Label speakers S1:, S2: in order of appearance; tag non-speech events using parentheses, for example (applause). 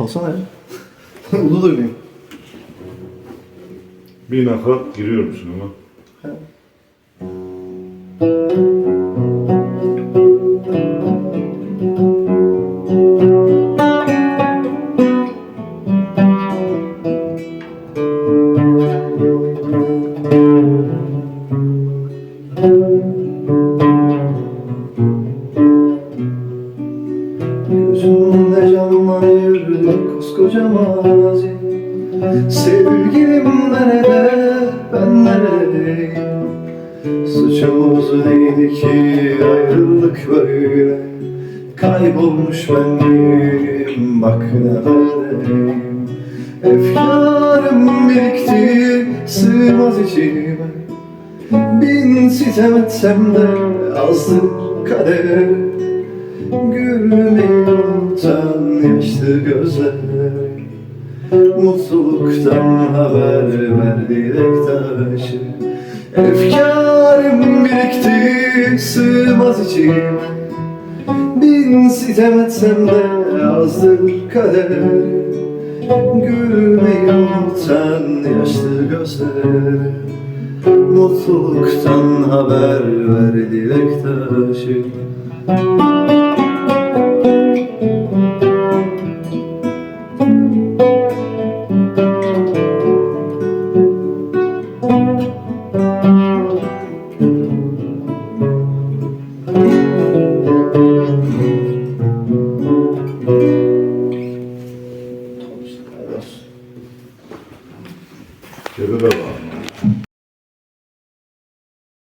S1: Çalsana ya. (laughs) Ulu duymayayım.
S2: Bir nakarat giriyor musun ama?
S1: Gözümde canlanır koskoca mazi Sevgilim nerede, ben neredeyim Suçumuz neydi ki ayrıldık böyle? Kaybolmuş benliğim bak ne haldeyim Efkarım birikti sığmaz içime. Bin sitem etsem de azdır kader Gülmeyi unutan yaşlı gözler. Mutluluktan haber ver dilek taşı Efkarım birikti sığmaz içime Bin sitem etsem de azdır kader. Gülmeyi unutan yaşlı gözler. Mutluluktan haber ver dilek taşı Cebe de bağlı.